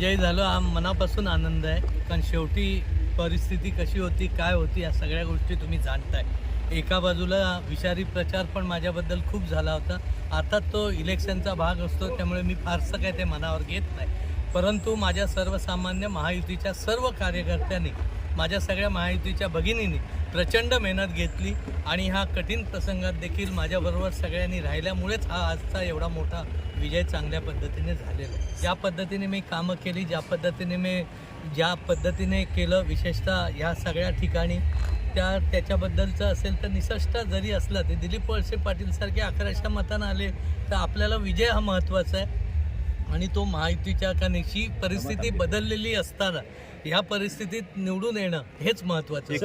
विजयी झालो हा मनापासून आनंद आहे. कारण शेवटी परिस्थिती कशी होती काय होती या सगळ्या गोष्टी तुम्ही जाणताय. एका बाजूला विषारी प्रचार पण माझ्याबद्दल खूप झाला होता. अर्थात तो इलेक्शनचा भाग असतो त्यामुळे मी फारसं काय ते मनावर घेत नाही. परंतु माझ्या सर्वसामान्य महायुतीच्या सर्व कार्यकर्त्यांनी माझ्या सगळ्या महायुतीच्या भगिनींनी प्रचंड मेहनत घेतली आणि ह्या कठीण प्रसंगात देखील माझ्याबरोबर सगळ्यांनी राहिल्यामुळेच हा आजचा एवढा मोठा विजय चांगल्या पद्धतीने झालेला आहे. ज्या पद्धतीने मी कामं केली ज्या पद्धतीने मी ज्या पद्धतीने केलं विशेषतः ह्या सगळ्या ठिकाणी त्या त्याच्याबद्दलचं असेल तर निसष्टा जरी असला ते दिलीप वळसे पाटीलसारखे अकराशा मतानं आले तर आपल्याला विजय हा महत्त्वाचा आहे. आणि तो महायुतीच्या कनेची परिस्थिती बदललेली असताना ह्या परिस्थितीत निवडून येणं हेच आहेत.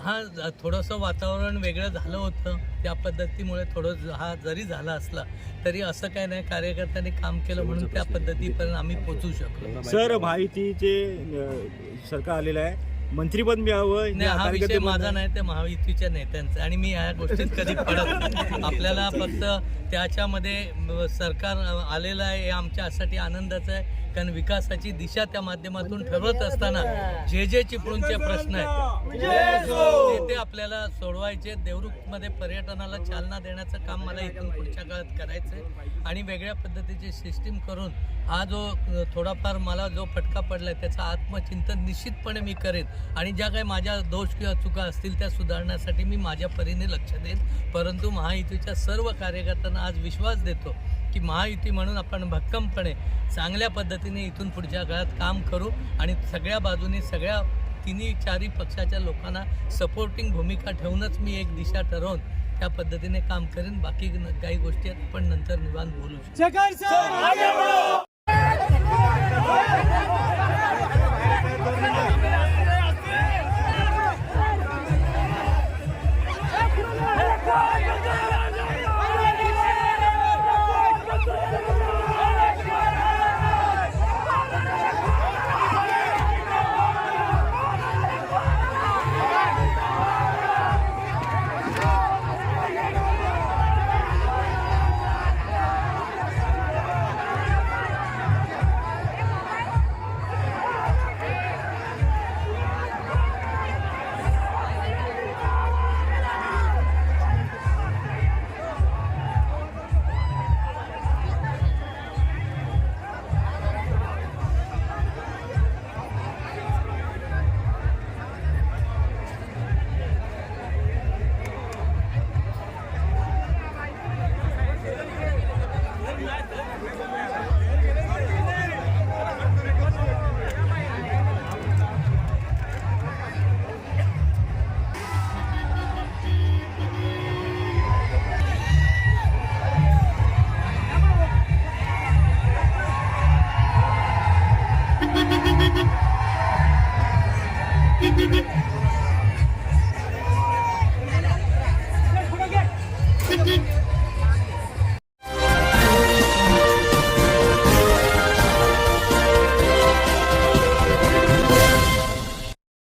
हा थोडंसं वातावरण वेगळं झालं होतं. त्या पद्धतीमुळे थोडं हा जरी झाला असला तरी असं काय नाही कार्यकर्त्यांनी काम केलं म्हणून त्या पद्धतीपर्यंत आम्ही पोचू शकलो. सर महायुतीचे अं, सरकार आलेलं आहे. मंत्रीपद मिळावं नाही हा विषय माझा. नाही ते महायुतीच्या नेत्यांचा आणि मी या गोष्टीत कधी पडत. आपल्याला फक्त त्याच्यामध्ये सरकार आलेलं आहे हे आमच्यासाठी आनंदाचं आहे कारण विकासाची दिशा त्या माध्यमातून ठरवत असताना जे जे चिपळूणचे प्रश्न आहेत ते आपल्याला सोडवायचे देवरुखमध्ये पर्यटनाला चालना देण्याचं काम मला इथून पुढच्या काळात करायचं आहे आणि वेगळ्या पद्धतीची सिस्टीम करून हा जो थोडाफार मला जो फटका पडलाय त्याचं आत्मचिंतन निश्चितपणे मी करेन आणि ज्या काही माझ्या दोष किंवा चुका असतील त्या सुधारण्यासाठी मी माझ्या परीने लक्ष देईन. परंतु महायुतीच्या सर्व कार्यकर्त्यांना आज विश्वास देतो की महायुती म्हणून आपण भक्कमपणे चांगल्या पद्धतीने इथून पुढच्या काळात काम करू आणि सगळ्या बाजूनी सगळ्या तिन्ही चारही पक्षाच्या लोकांना सपोर्टिंग भूमिका ठेवूनच मी एक दिशा ठरवून त्या पद्धतीने काम करेन. बाकी काही गोष्टी आपण नंतर निवांत बोलू शकतो